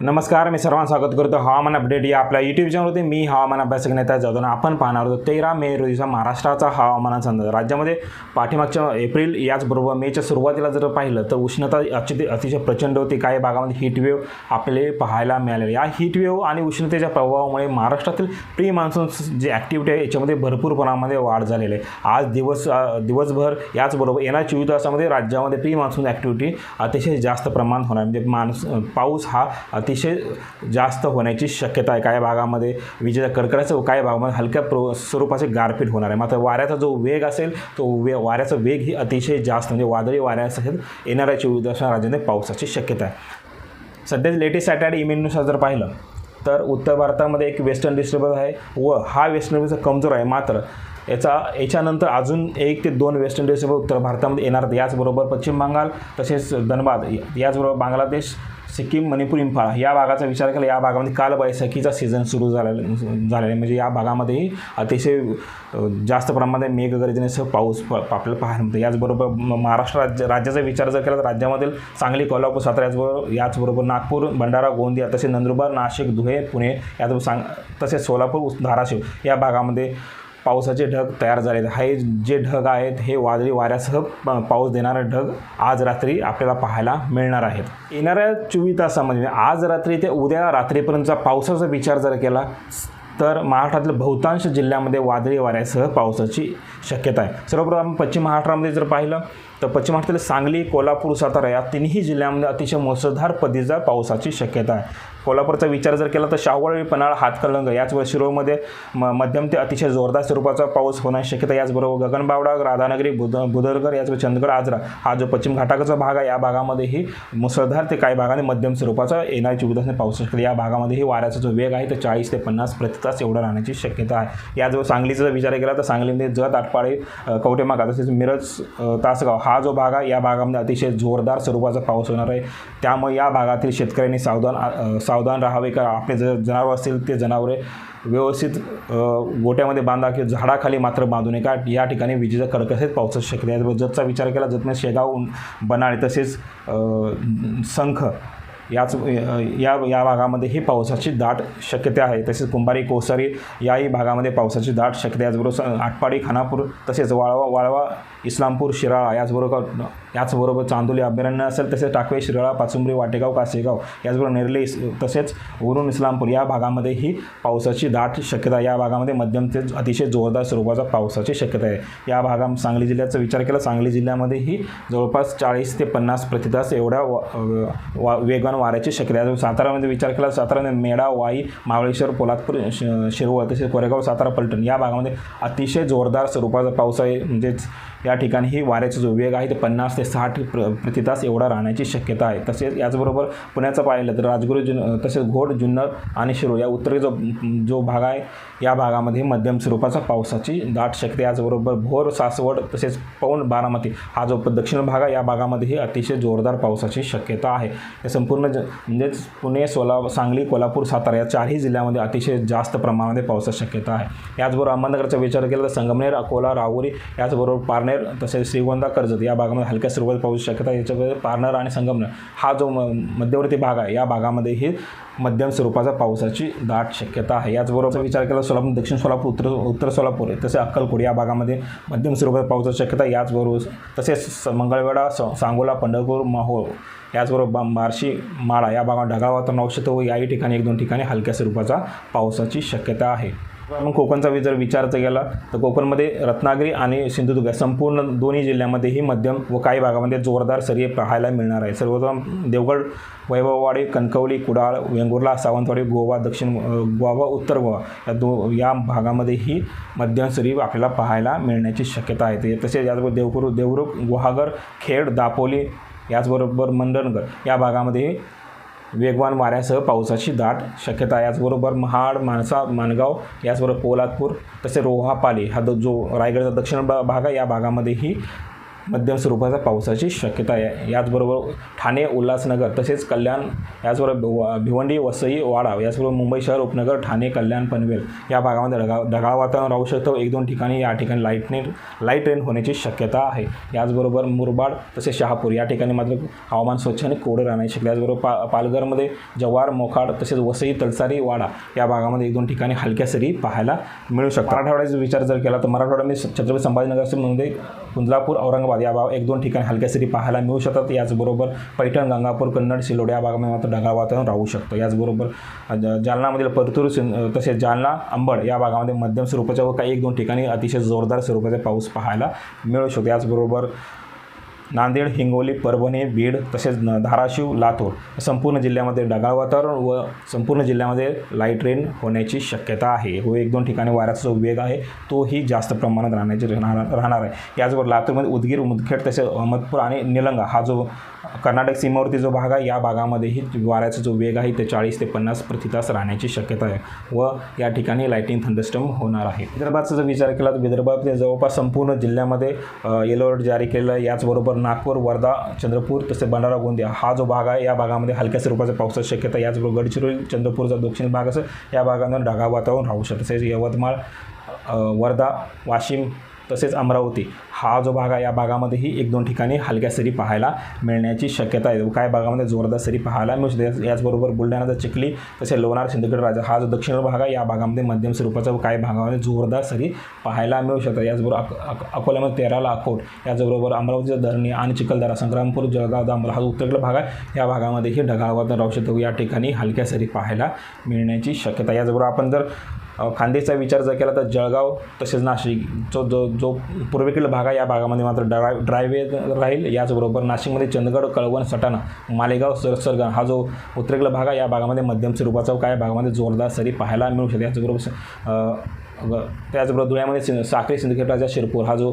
नमस्कार मी सर्वांना स्वागत करतो. हवामान अपडेट या आपल्या यूट्यूब चॅनलवरती मी हवामान अभ्यासक नेता जाधव आपण पाहणार होतो तेरा मे रोजीचा महाराष्ट्राचा हवामानाचा अंदाज. राज्यामध्ये पाठीमागच्या एप्रिल याचबरोबर मेच्या सुरुवातीला जर पाहिलं तर उष्णता अति अतिशय प्रचंड होती. काही भागामध्ये हीट वेव्ह आपल्याला पाहायला मिळालेली. या हीट आणि उष्णतेच्या प्रभावामुळे महाराष्ट्रातील प्री मान्सून जी ॲक्टिव्हिटी आहे याच्यामध्ये भरपूर प्रमाणामध्ये वाढ झालेली आहे. आज दिवस दिवसभर याचबरोबर येणार चोवीस तासामध्ये राज्यामध्ये प्री मान्सून ॲक्टिव्हिटी अतिशय जास्त प्रमाणात होणार म्हणजे मान्स पाऊस हा अतिशय जास्त होण्याची शक्यता आहे. काही भागामध्ये विजेचा कडकडाचं व काही भागामध्ये हलक्या प्र स्वरूपाचे गारपीट होणार आहे. मात्र वाऱ्याचा जो वेग असेल तो वे वाऱ्याचा वेग ही अतिशय जास्त म्हणजे वादळी वाऱ्यासह येणाऱ्या चोवीस राज्याने पावसाची शक्यता आहे. सध्या लेटेस्ट सॅटर्डे इमेनुसार जर पाहिलं तर उत्तर भारतामध्ये एक वेस्टर्न डिस्टर्बन्स आहे व हा वेस्टर्न डिस्टर्बन्स कमजोर आहे. मात्र याचा याच्यानंतर अजून एक ते दोन वेस्टर्न डिस्टर्बन्स उत्तर भारतामध्ये येणार याचबरोबर पश्चिम बंगाल तसेच धनबाद याचबरोबर बांगलादेश सिक्कीम मणिपूर इम्फाळ या भागाचा विचार केला. या भागामध्ये कालबैसाखीचा सीझन सुरू झालेला झालेला आहे. म्हणजे या भागामध्येही अतिशय जास्त प्रमाणात मेघगर्जनेसह पाऊस प आपल्याला पाहायला मिळतो. याचबरोबर महाराष्ट्र राज्य राज्याचा विचार जर केला तर राज्यामधील सांगली कोल्हापूर सातारा याचबरोबर याचबरोबर नागपूर भंडारा गोंदिया तसेच नंदुरबार नाशिक धुळे पुणे याचबरोबर सांग तसेच सोलापूर धाराशिव या भागामध्ये पावसाचे ढग तयार झाले आहेत. हे जे ढग आहेत हे वादळी वाऱ्यासह प- पाऊस देणारे ढग आज रात्री आपल्याला पाहायला मिळणार आहेत येणाऱ्या चोवीस तासामध्ये आज रात्री ते उद्या रात्रीपर्यंतचा पावसाचा विचार जर केला तर महाराष्ट्रातील बहुतांश जिल्ह्यामध्ये वादळी वाऱ्यासह पावसाची शक्यता आहे सर्वप्रथम पश्चिम महाराष्ट्रामध्ये जर पाहिलं तर पश्चिम महाराष्ट्रातील सांगली कोल्हापूर सातारा या तिन्ही जिल्ह्यामध्ये अतिशय मुसळधार पदीचा पावसाची शक्यता आहे. कोल्हापूरचा विचार जर केला तर शावळ पन्हाळ हातकलंग याच शिरोळमध्ये म मध्यम ते अतिशय जोरदार स्वरूपाचा पाऊस होण्याची शक्यता याचबरोबर गगनबावडा राधानगरी बुध बुधरगर याचबरोबर चंदगड आजरा हा जो पश्चिम घाटाचा भाग आहे या भागामध्येही मुसळधार ते काही भागाने मध्यम स्वरूपाचा येणारी चोवीस पाऊस शक्यता या भागामध्येही वाऱ्याचा जो वेग आहे तो चाळीस ते पन्नास प्रति तास एवढा राहण्याची शक्यता आहे. याचबरोबर सांगलीचा जर विचार केला तर सांगलीमध्ये जत आटपाडी कवटेमागा तसेच मिरज तासगाव हा जो भाग आहे या भागामध्ये अतिशय जोरदार स्वरूपाचा पाऊस होणार आहे. त्यामुळे या भागातील शेतकऱ्यांनी सावधान सावधान राहावे. का आपले जर जनावर असतील ते जनावरे व्यवस्थित गोट्यामध्ये बांधा किंवा झाडाखाली मात्र बांधू नये का या ठिकाणी विजेचा कडकसेत पावसाची शक्यता आहे जतचा विचार केला जतमध्ये शेगाव बनाळे तसेच संख याच या या भागामध्ये ही पावसाची दाट शक्यता आहे. तसेच कुंभारी कोसारी याही भागामध्ये पावसाची दाट शक्यता याचबरोबर आटपाडी खानापूर तसेच वाळवा वाळवा इस्लामपूर शिराळा याचबरोबर याचबरोबर चांदोली अभयारण्य असेल तसेच टाकवे शिराळा पाचुंबरी वाटेगाव कासेगाव याचबरोबर नेरले तसेच उरून इस्लामपूर या भागामध्येही पावसाची दाट शक्यता या भागामध्ये मध्यम ते अतिशय जोरदार स्वरूपाचा पावसाची शक्यता आहे. या भागा सांगली जिल्ह्याचा विचार केला सांगली जिल्ह्यामध्येही जवळपास चाळीस ते पन्नास प्रतितास एवढ्या वा- वेगवान वा वाऱ्याची शक्यता आहे. सातारामध्ये विचार केला सातारामध्ये मेढा वाई महाबळेश्वर पोलादपूर शिरवळ तसेच कोरेगाव सातारा पलटण या भागामध्ये अतिशय जोरदार स्वरूपाचा पाऊस आहे. म्हणजेच या ठिकाणी ही वाऱ्याचा जो वेग आहे ते पन्नास ते साठ प्र प्रतितास एवढा राहण्याची शक्यता आहे. तसेच याचबरोबर पुण्याचं पाहिलं तर राजगुरू जुन तसेच घोड जुन्नर आणि शिरूर या उत्तरे जो जो भाग आहे या भागामध्ये मध्यम स्वरूपाचा पावसाची दाट शक्यता याचबरोबर भोर सासवड तसेच पौंड बारामती हा जो दक्षिण भाग आहे या भागामध्येही अतिशय जोरदार पावसाची शक्यता आहे. या संपूर्ण ज म्हणजेच पुणे सोला सांगली कोल्हापूर सातारा या चारही जिल्ह्यामध्ये अतिशय जास्त प्रमाणामध्ये पावसाची शक्यता आहे. याचबरोबर अहमदनगरचा विचार केला तर संगमनेर अकोला राहुरी याचबरोबर पारनेर तसेच श्रीगोंदा कर्जत या भागामध्ये हलक्या स्वरूपात पाऊस शक्यता याच्यामध्ये पारनेर आणि संगमनेर हा जो म मध्यवर्ती भाग आहे या भागामध्येही मध्यम स्वरूपाचा पावसाची दाट शक्यता आहे. याचबरोबर विचार केला सोलापूर दक्षिण सोलापूर उत्तर उत्तर सोलापूर तसेच अक्कलकोट या भागामध्ये मध्यम स्वरूपात पावसाची शक्यता याचबरोबर तसेच स- मंगळवेढा स सांगोला पंढरपूर माहोळ याचबरोबर बा बार्शी माळा या भागात ढगाळ वातावरण औषध व याही ठिकाणी एक दोन ठिकाणी हलक्या स्वरूपाचा पावसाची शक्यता आहे. मग कोकणचा जर विचारचा गेला तर कोकणमध्ये रत्नागिरी आणि सिंधुदुर्ग या संपूर्ण दोन्ही जिल्ह्यामध्येही मध्यम व काही भागामध्ये जोरदार सरी पाहायला मिळणार आहे. सर्वप्रथम देवगड वैभववाडी कणकवली कुडाळ वेंगुर्ला सावंतवाडी गोवा दक्षिण गोवा उत्तर गोवा या दो या भागामध्येही मध्यम सरी आपल्याला पाहायला मिळण्याची शक्यता आहे. ते तसेच याचबरोबर देवकुरू देवरुख गुहागर खेड दापोली याचबरोबर मंडणगड या भागामध्ये वेगवान वाऱ्यासह पावसाची दाट शक्यता याचबरोबर महाड माणसा माणगाव याचबरोबर पोलादपूर तसे रोहापाली हा जो रायगडचा दक्षिण भाग आहे या भागामध्येही मध्यम स्वरूपाच्या पावसाची शक्यता आहे. याचबरोबर ठाणे उल्हासनगर तसेच कल्याण याचबरोबर भिवंडी वसई वाडा याचबरोबर मुंबई शहर उपनगर ठाणे कल्याण पनवेल या भागामध्ये ढगाळ ढगाळ वातावरण राहू शकतं. एक दोन ठिकाणी या ठिकाणी लाईटने लाइट रेन होण्याची शक्यता आहे. याचबरोबर मुरबाड तसेच शहापूर या ठिकाणी मात्र हवामान स्वच्छ आणि कोरडं राहण्याची शक्यता याचबरोबर पा पालघरमध्ये जव्हार मोखाड तसेच वसई तलसारी वाडा या भागामध्ये एक दोन ठिकाणी हलक्या सरी पाहायला मिळू शकतात. मराठवाड्याचा विचार जर केला तर मराठवाड्यामध्ये छत्रपती संभाजीनगरमध्ये कुंदलापूर औरंगाबाद या भाग एक दोन ठिकाणी हलक्या सरी पाहायला मिळू शकतात. याचबरोबर पैठण गंगापूर कन्नड सिलोड या भागामध्ये मात्र ढगाळ वातावरण राहू शकतं. याचबरोबर जालनामधील परतूर सिं- तसेच जालना अंबड या भागामध्ये मध्यम स्वरूपाच्या व काही एक दोन ठिकाणी अतिशय जोरदार स्वरूपाचा पाऊस पाहायला मिळू शकतो. याचबरोबर नांदेड हिंगोली परभणी बीड तसेच धाराशिव लातूर संपूर्ण जिल्ह्यामध्ये ढगाळ वातावरण व संपूर्ण जिल्ह्यामध्ये लाइट रेन होण्याची शक्यता आहे. व एक दोन ठिकाणी वाऱ्याचा जो वेग आहे तोही जास्त प्रमाणात राहण्याची राहणार राहणार आहे. याचबरोबर लातूरमध्ये उदगीर मुदखेड तसेच अहमदपूर आणि निलंगा हा जो कर्नाटक सीमेवरती जो भाग आहे या भागामध्येही वाऱ्याचा जो वेग आहे ते चाळीस ते पन्नास प्रति तास राहण्याची शक्यता आहे. व या ठिकाणी लाईटिंग थंडस्टम होणार आहे. विदर्भाचा जर विचार केला तर विदर्भात जवळपास संपूर्ण जिल्ह्यामध्ये येलो अलर्ट जारी केलेला याचबरोबर नागपूर वर्धा चंद्रपूर तसेच भंडारा गोंदिया हा जो भाग आहे या भागामध्ये हलक्या स्वरूपाच्या पावसाची शक्यता याचबरोबर गडचिरोली चंद्रपूरचा दक्षिण भाग असेल या भागांना ढगाळ वातावरण राहू शकतं. तसेच यवतमाळ वर्धा वाशिम तसेच अमरावती हा जो भाग आहे या भागामध्येही एक दोन ठिकाणी हलक्या सरी पाहायला मिळण्याची शक्यता आहे. काय भागामध्ये जोरदार सरी पाहायला मिळू शकते? याचबरोबर बुलढाणाचा चिखली तसेच लोणार सिंदखेड राजा हा जो दक्षिण भाग आहे या भागामध्ये मध्यम स्वरूपाचा काही भागामध्ये जोरदार सरी पाहायला मिळू शकतात? याचबरोबर अक अकोल्यामध्ये तेराला अकोट याचबरोबर अमरावतीचा धरणी आणि चिखलदरा संग्रामपूर जळगाव दांबर हा जो भाग आहे या भागामध्येही ढगाळ वातावरण राहू शकतो. या ठिकाणी हलक्या सरी पाहायला मिळण्याची शक्यता याचबरोबर आपण जर खांदेचा खानदेशचा विचार जर केला तर जळगाव तसेच नाशिक जो जो जो पूर्वेकडील भाग आहे या भागामध्ये मात्र ड्राय ड्रायवे राहील. याचबरोबर नाशिकमध्ये चंदगड कळवण सटाणा मालेगाव सरसरगण हा जो उत्तरेकडील भाग आहे या भागामध्ये मध्यम स्वरूपाचा काय भागामध्ये जोरदार सरी पाहायला मिळू शकते याचबरोबर स- त्याचबरोबर धुळ्यामध्ये सिं साखरी सिंदखेड राजा शिरपूर हा जो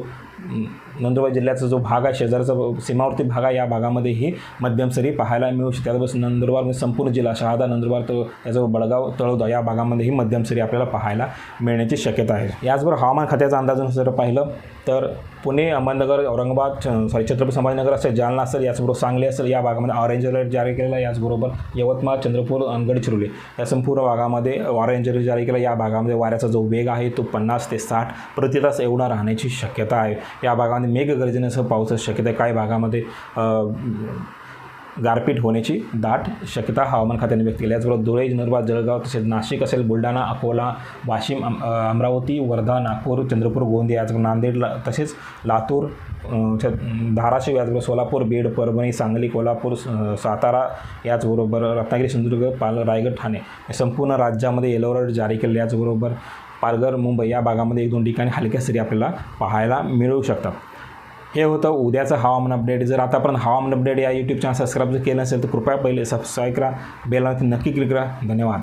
नंदुरबार जिल्ह्याचा जो भाग आहे शेजारचा सीमावर्ती भाग आहे या भागामध्येही मध्यम सरी पाहायला मिळू शकते. त्याचबरोबर नंदुरबार म्हणजे संपूर्ण जिल्हा शहादा नंदुरबार तो त्याचबरोबर बडगाव तळोदा या भागामध्येही मध्यम सरी आपल्याला पाहायला मिळण्याची शक्यता आहे. याचबरोबर हवामान खात्याचा अंदाजानुसार पाहिलं तर पुणे अहमदनगर औरंगाबाद सॉरी छत्रपती संभाजीनगर असेल जालना असेल याचबरोबर सांगली असेल या भागामध्ये ऑरेंज अलर्ट जारी केलेला याचबरोबर यवतमाळ चंद्रपूर गडचिरोली या संपूर्ण भागामध्ये ऑरेंज अलर्ट जारी केला या भागामध्ये वाऱ्याचा जो वेग आहे तो पन्नास ते साठ प्रति तास एवढा राहण्याची शक्यता आहे. या भागामध्ये मेघगर्जनेसह पावसाची शक्यता काही भागामध्ये गारपीट होण्याची दाट शक्यता हवामान खात्याने व्यक्त केली याचबरोबर धुळे नंदुरबार जळगाव तसेच नाशिक असेल बुलढाणा अकोला वाशिम अमरावती वर्धा नागपूर चंद्रपूर गोंदिया याचबरोबर नांदेडला तसेच लातूर धाराशिव याचबरोबर सोलापूर बीड परभणी सांगली कोल्हापूर स- सातारा याचबरोबर रत्नागिरी सिंधुदुर्ग पाल रायगड ठाणे संपूर्ण राज्यामध्ये येलो अलर्ट जारी केले याचबरोबर पालघर मुंबई या भागामध्ये एक दोन ठिकाणी हलक्या सरी आपल्याला पाहायला मिळू शकतात. हे होतं उद्याचं हवामान अपडेट जर आतापर्यंत हवामान अपडेट या यूट्यूब चॅनल सबस्क्राईब जर केलं नसेल तर कृपया पहिले सबस्क्राईब करा. बेल नक्की क्लिक करा. धन्यवाद.